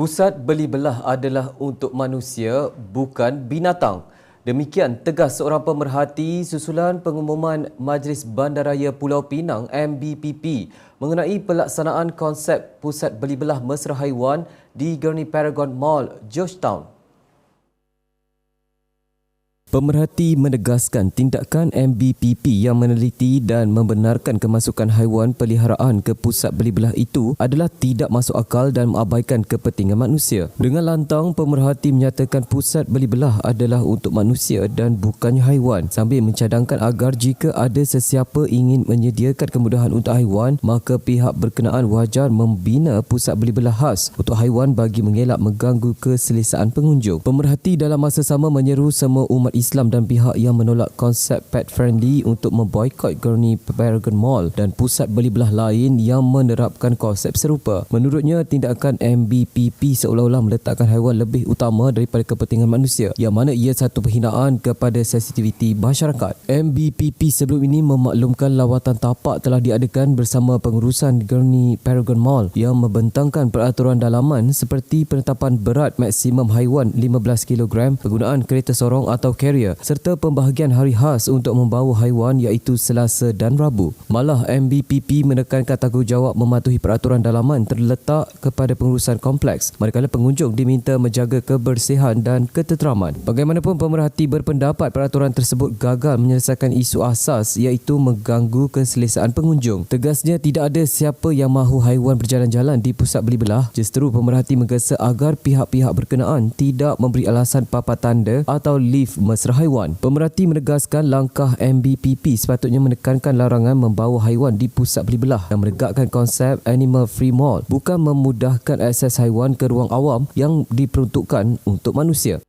Pusat beli belah adalah untuk manusia, bukan binatang. Demikian tegas seorang pemerhati susulan pengumuman Majlis Bandaraya Pulau Pinang MBPP mengenai pelaksanaan konsep Pusat Beli Belah Mesra Haiwan di Gurney Paragon Mall, Georgetown. Pemerhati menegaskan tindakan MBPP yang meneliti dan membenarkan kemasukan haiwan peliharaan ke pusat beli belah itu adalah tidak masuk akal dan mengabaikan kepentingan manusia. Dengan lantang, pemerhati menyatakan pusat beli belah adalah untuk manusia dan bukannya haiwan sambil mencadangkan agar jika ada sesiapa ingin menyediakan kemudahan untuk haiwan, maka pihak berkenaan wajar membina pusat beli belah khas untuk haiwan bagi mengelak mengganggu keselesaan pengunjung. Pemerhati dalam masa sama menyeru semua umat Islam dan pihak yang menolak konsep pet friendly untuk memboikot Gurney Paragon Mall dan pusat beli belah lain yang menerapkan konsep serupa. Menurutnya, tindakan MBPP seolah-olah meletakkan haiwan lebih utama daripada kepentingan manusia yang mana ia satu penghinaan kepada sensitiviti masyarakat. MBPP sebelum ini memaklumkan lawatan tapak telah diadakan bersama pengurusan Gurney Paragon Mall yang membentangkan peraturan dalaman seperti penetapan berat maksimum haiwan 15 kg, penggunaan kereta sorong atau kereta carrier serta pembahagian hari khas untuk membawa haiwan iaitu Selasa dan Rabu. Malah MBPP menekankan tanggungjawab mematuhi peraturan dalaman terletak kepada pengurusan kompleks manakala pengunjung diminta menjaga kebersihan dan ketenteraman. Bagaimanapun pemerhati berpendapat peraturan tersebut gagal menyelesaikan isu asas iaitu mengganggu keselesaan pengunjung. Tegasnya tidak ada siapa yang mahu haiwan berjalan-jalan di pusat beli belah. Justru pemerhati menggesa agar pihak-pihak berkenaan tidak memberi alasan papan tanda atau lift mesra haiwan. Pemerhati menegaskan langkah MBPP sepatutnya menekankan larangan membawa haiwan di pusat beli belah dan menegakkan konsep animal free mall bukan memudahkan akses haiwan ke ruang awam yang diperuntukkan untuk manusia.